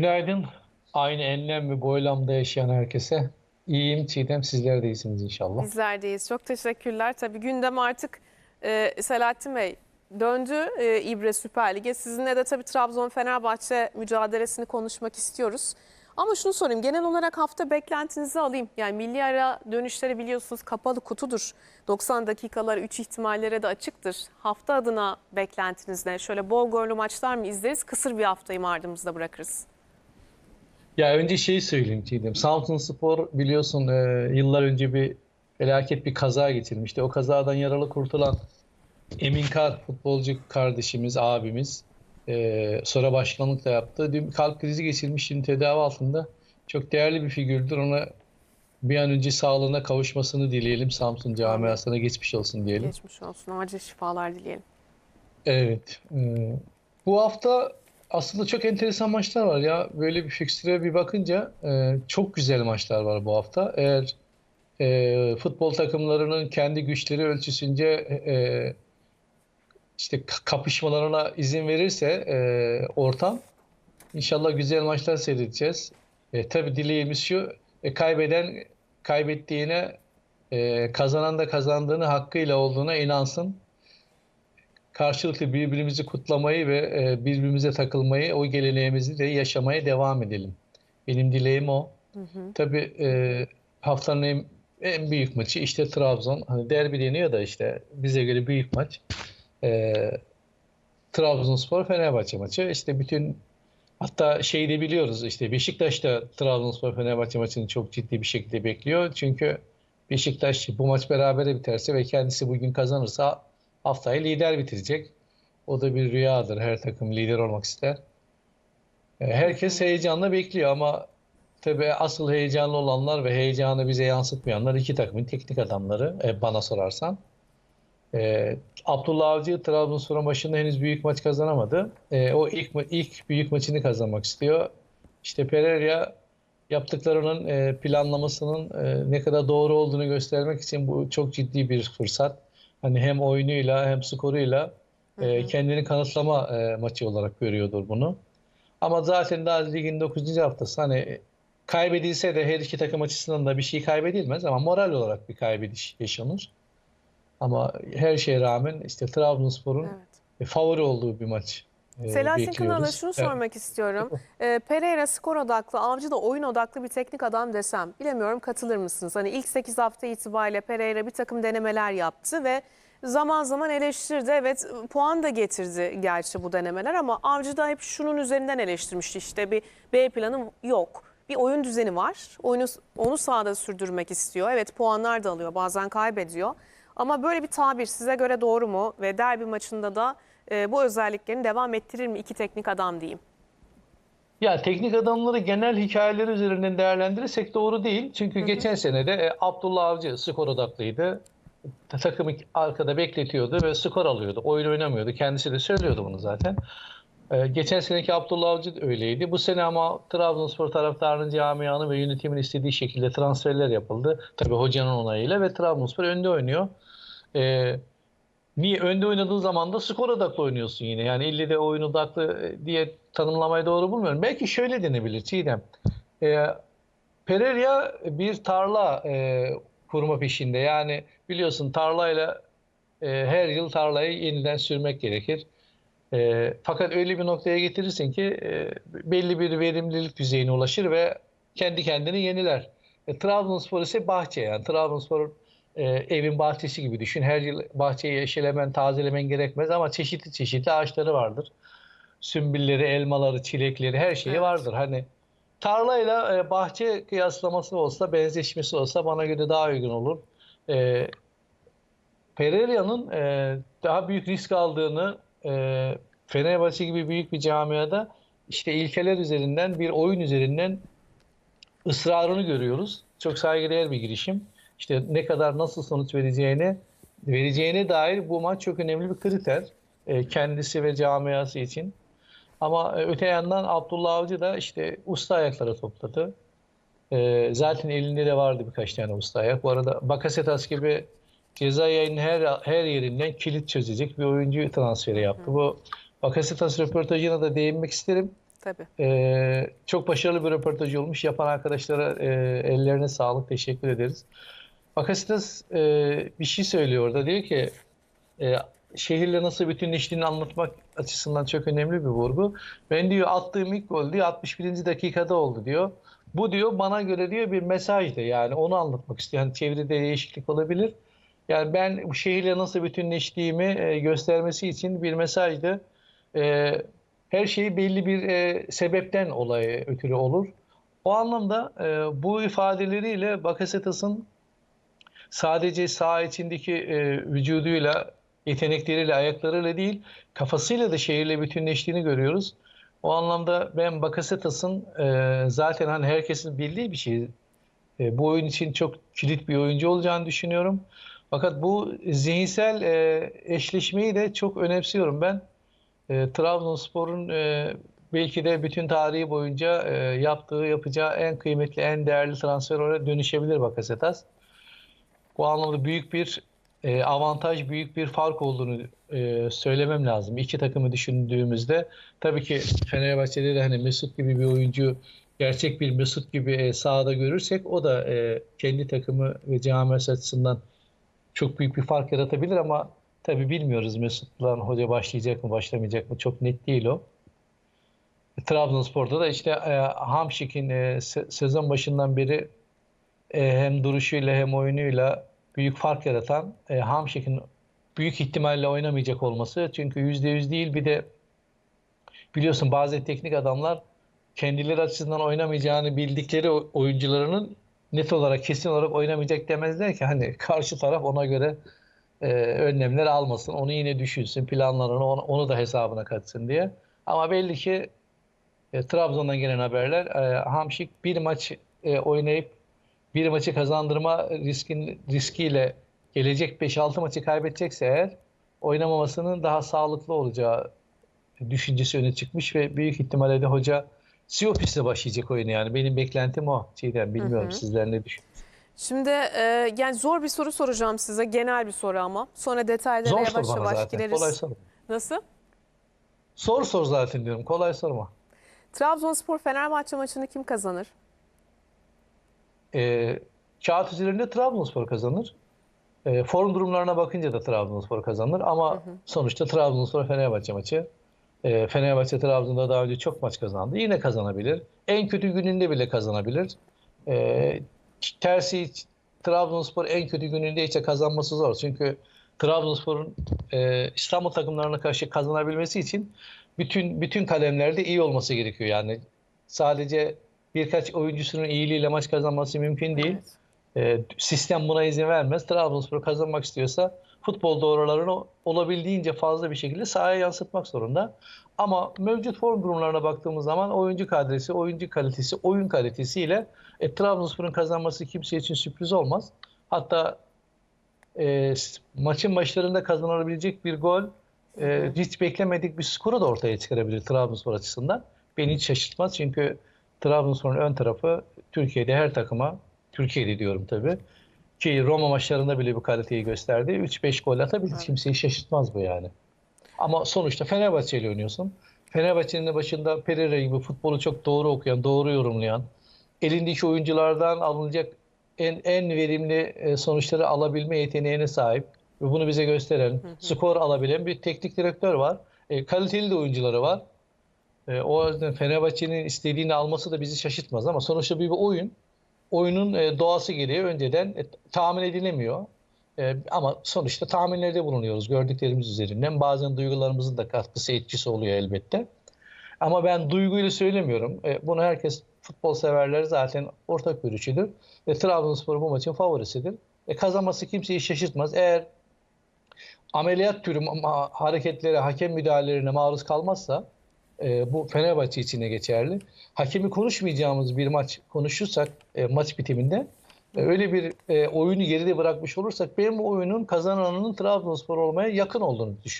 Günaydın. Aynı enlem ve boylamda yaşayan herkese. İyiyim Çiğdem, sizler de iyisiniz inşallah. Bizler deyiz. Çok teşekkürler. Tabii gündem artık e, Selahattin Bey döndü e, İbre Süper Lig'e. Sizinle de tabii Trabzon-Fenerbahçe mücadelesini konuşmak istiyoruz. Ama şunu sorayım. Genel olarak hafta beklentinizi alayım. Yani milli ara dönüşleri biliyorsunuz kapalı kutudur. 90 dakikalar 3 ihtimallere de açıktır. Hafta adına beklentiniz ne? Şöyle bol gollü maçlar mı izleriz? Kısır bir haftayı mı ardımızda bırakırız? Ya önce şeyi söyleyeyim Çiğdem. Samsunspor biliyorsun e, yıllar önce bir felaket bir kaza geçirmişti. O kazadan yaralı kurtulan Emin Kar futbolcu kardeşimiz, abimiz e, sonra başkanlık da yaptı. Dün kalp krizi geçirmiş şimdi tedavi altında. Çok değerli bir figürdür. Ona bir an önce sağlığına kavuşmasını dileyelim. Samsun camiasına geçmiş olsun diyelim. Geçmiş olsun. Acil şifalar dileyelim. Evet. e, bu hafta aslında çok enteresan maçlar var ya. Böyle bir fikstüre bir bakınca e, çok güzel maçlar var bu hafta. Eğer e, futbol takımlarının kendi güçleri ölçüsünce e, işte kapışmalarına izin verirse e, ortam inşallah güzel maçlar seyredeceğiz. E, tabii dileğimiz şu e, kaybeden kaybettiğine e, kazanan da kazandığını hakkıyla olduğuna inansın karşılıklı birbirimizi kutlamayı ve e, birbirimize takılmayı, o geleneğimizi de yaşamaya devam edelim. Benim dileğim o. Tabii e, haftanın en, en büyük maçı işte Trabzon. Hani derbi deniyor da işte bize göre büyük maç. E, Trabzonspor Fenerbahçe maçı. İşte bütün hatta şeyi de biliyoruz işte Beşiktaş da Trabzonspor Fenerbahçe maçını çok ciddi bir şekilde bekliyor. Çünkü Beşiktaş bu maç berabere biterse ve kendisi bugün kazanırsa haftayı lider bitirecek. O da bir rüyadır. Her takım lider olmak ister. E, Herkes heyecanla bekliyor ama tabii asıl heyecanlı olanlar ve heyecanı bize yansıtmayanlar iki takımın teknik adamları e, bana sorarsan. E, Abdullah Avcı Trabzonspor maçında henüz büyük maç kazanamadı. E, o ilk ilk büyük maçını kazanmak istiyor. İşte Pereira yaptıklarının e, planlamasının e, ne kadar doğru olduğunu göstermek için bu çok ciddi bir fırsat. Hani hem oyunuyla hem skoruyla e, kendini kanıtlama e, maçı olarak görüyordur bunu. Ama zaten daha ligin 9. haftası hani kaybedilse de her iki takım açısından da bir şey kaybedilmez ama moral olarak bir kaybediş yaşanır. Ama her şeye rağmen işte Trabzonspor'un Evet. e, favori olduğu bir maç e, Selahattin Kınalı bekliyoruz. şunu Evet. sormak istiyorum. Ee, Pereira skor odaklı, Avcı da oyun odaklı bir teknik adam desem bilemiyorum katılır mısınız? Hani ilk 8 hafta itibariyle Pereira bir takım denemeler yaptı ve zaman zaman eleştirdi. Evet puan da getirdi gerçi bu denemeler ama Avcı da hep şunun üzerinden eleştirmişti işte bir B planı yok. Bir oyun düzeni var. Oyunu onu sahada sürdürmek istiyor. Evet puanlar da alıyor. Bazen kaybediyor. Ama böyle bir tabir size göre doğru mu? Ve derbi maçında da e, bu özelliklerini devam ettirir mi iki teknik adam diyeyim? Ya teknik adamları genel hikayeleri üzerinden değerlendirirsek doğru değil. Çünkü geçen sene de e, Abdullah Avcı skor odaklıydı. Ta- Takımı arkada bekletiyordu ve skor alıyordu. Oyun oynamıyordu. Kendisi de söylüyordu bunu zaten. E, geçen seneki Abdullah Avcı öyleydi. Bu sene ama Trabzonspor taraftarının, camianın ve yönetimin istediği şekilde transferler yapıldı. Tabii hocanın onayıyla ve Trabzonspor önde oynuyor. E, Niye? Önde oynadığın zaman da skor odaklı oynuyorsun yine. Yani ille de oyun odaklı e, diye tanımlamayı doğru bulmuyorum. Belki şöyle denebilir Çiğdem. Ee, Pereira bir tarla e, kurma peşinde. Yani biliyorsun tarlayla e, her yıl tarlayı yeniden sürmek gerekir. E, fakat öyle bir noktaya getirirsin ki e, belli bir verimlilik düzeyine ulaşır ve kendi kendini yeniler. E, Trabzonspor ise bahçe yani Trabzonspor e, evin bahçesi gibi düşün. Her yıl bahçeyi yeşillemen, tazelemen gerekmez ama çeşitli çeşitli ağaçları vardır. Sümbülleri, elmaları, çilekleri her şeyi Evet. vardır. Hani tarlayla e, bahçe kıyaslaması olsa, benzeşmesi olsa bana göre daha uygun olur. E, Pereira'nın e, daha büyük risk aldığını e, Fenerbahçe gibi büyük bir camiada işte ilkeler üzerinden bir oyun üzerinden ısrarını görüyoruz. Çok saygıdeğer bir girişim. İşte ne kadar nasıl sonuç vereceğini vereceğine dair bu maç çok önemli bir kriter. E, kendisi ve camiası için. Ama e, öte yandan Abdullah Avcı da işte usta ayaklara topladı. E, zaten elinde de vardı birkaç tane usta ayak. Bu arada Bakasetas gibi ceza yayının her her yerinden kilit çözecek bir oyuncu transferi yaptı. Bu Bakasetas röportajına da değinmek isterim. Tabii. Ee, çok başarılı bir röportaj olmuş. Yapan arkadaşlara e, ellerine sağlık. Teşekkür ederiz. Bakasitas e, bir şey söylüyor orada. Diyor ki e, şehirle nasıl bütünleştiğini anlatmak açısından çok önemli bir vurgu. Ben diyor attığım ilk gol diyor 61. dakikada oldu diyor. Bu diyor bana göre diyor bir mesajdı. Yani onu anlatmak istiyor. Yani çevrede değişiklik olabilir. Yani ben bu şehirle nasıl bütünleştiğimi e, göstermesi için bir mesajdı. E, her şey belli bir e, sebepten olaya ötürü olur. O anlamda e, bu ifadeleriyle Bakasetas'ın sadece saha içindeki e, vücuduyla, yetenekleriyle, ayaklarıyla değil, kafasıyla da şehirle bütünleştiğini görüyoruz. O anlamda ben Bakasetas'ın e, zaten hani herkesin bildiği bir şey. E, bu oyun için çok kilit bir oyuncu olacağını düşünüyorum. Fakat bu zihinsel e, eşleşmeyi de çok önemsiyorum ben. E, Trabzonspor'un e, belki de bütün tarihi boyunca e, yaptığı, yapacağı en kıymetli, en değerli transfer olarak dönüşebilir Bakasetas. Bu anlamda büyük bir e, avantaj, büyük bir fark olduğunu e, söylemem lazım. İki takımı düşündüğümüzde tabii ki Fenerbahçe'de de hani Mesut gibi bir oyuncu, gerçek bir Mesut gibi e, sahada görürsek o da e, kendi takımı ve camiası açısından çok büyük bir fark yaratabilir ama tabii bilmiyoruz Mesut'la hoca başlayacak mı, başlamayacak mı çok net değil o. Trabzonspor'da da işte e, Hamşik'in e, se- sezon başından beri e, hem duruşuyla hem oyunuyla büyük fark yaratan e, Hamşik'in büyük ihtimalle oynamayacak olması. Çünkü %100 değil bir de biliyorsun bazı teknik adamlar kendileri açısından oynamayacağını bildikleri oyuncularının net olarak kesin olarak oynamayacak demezler ki hani karşı taraf ona göre e, önlemler almasın. Onu yine düşünsün, planlarını onu, onu da hesabına katsın diye. Ama belli ki e, Trabzon'dan gelen haberler e, Hamşik bir maç e, oynayıp bir maçı kazandırma riskin riskiyle gelecek 5-6 maçı kaybedecekse eğer oynamamasının daha sağlıklı olacağı düşüncesi öne çıkmış ve büyük ihtimalle de hoca Siopis'le başlayacak oyunu yani. Benim beklentim o. Çiğdem bilmiyorum Hı hı. sizler ne düşünüyorsunuz? Şimdi e, yani zor bir soru soracağım size. Genel bir soru ama. Sonra detaylara Zor yavaş yavaş zaten. gireriz. Kolay sorma. Nasıl? Sor sor zaten diyorum. Kolay sorma. Trabzonspor Fenerbahçe maçını kim kazanır? E, kağıt üzerinde Trabzonspor kazanır. E, form durumlarına bakınca da Trabzonspor kazanır. Ama sonuçta Trabzonspor Fenerbahçe maçı. E, Fenerbahçe Trabzon'da daha önce çok maç kazandı. Yine kazanabilir. En kötü gününde bile kazanabilir. E, tersi Trabzonspor en kötü gününde ise kazanması zor. Çünkü Trabzonspor'un e, İstanbul takımlarına karşı kazanabilmesi için bütün bütün kalemlerde iyi olması gerekiyor. Yani sadece birkaç oyuncusunun iyiliğiyle maç kazanması mümkün değil. Evet. E, sistem buna izin vermez. Trabzonspor kazanmak istiyorsa futbol doğrularını olabildiğince fazla bir şekilde sahaya yansıtmak zorunda. Ama mevcut form durumlarına baktığımız zaman oyuncu kadresi, oyuncu kalitesi, oyun kalitesiyle e, Trabzonspor'un kazanması kimse için sürpriz olmaz. Hatta e, maçın başlarında kazanabilecek bir gol, e, hiç beklemedik bir skoru da ortaya çıkarabilir Trabzonspor açısından. Beni hiç şaşırtmaz çünkü Trabzonspor'un ön tarafı Türkiye'de her takıma, Türkiye'de diyorum tabii, ki Roma maçlarında bile bu kaliteyi gösterdi. 3-5 gol atabilir. Kimseyi şaşırtmaz bu yani. Ama sonuçta Fenerbahçe ile oynuyorsun. Fenerbahçe'nin başında Pereira gibi futbolu çok doğru okuyan, doğru yorumlayan, elindeki oyunculardan alınacak en en verimli e, sonuçları alabilme yeteneğine sahip ve bunu bize gösteren, skor alabilen bir teknik direktör var. E, kaliteli de oyuncuları var. E, o yüzden Fenerbahçe'nin istediğini alması da bizi şaşırtmaz ama sonuçta bir, bir oyun. Oyunun e, doğası gereği önceden e, tahmin edilemiyor. E, ama sonuçta tahminlerde bulunuyoruz gördüklerimiz üzerinden. Bazen duygularımızın da katkısı etkisi oluyor elbette. Ama ben duyguyla söylemiyorum. E, bunu herkes futbol severler zaten ortak görüşüdür. Ve Trabzonspor bu maçın favorisidir. E, kazanması kimseyi şaşırtmaz. Eğer ameliyat türü hareketlere, hakem müdahalelerine maruz kalmazsa e, bu Fenerbahçe için de geçerli. Hakemi konuşmayacağımız bir maç konuşursak e, maç bitiminde e, öyle bir e, oyunu geride bırakmış olursak benim oyunun kazananının Trabzonspor olmaya yakın olduğunu düşünüyorum.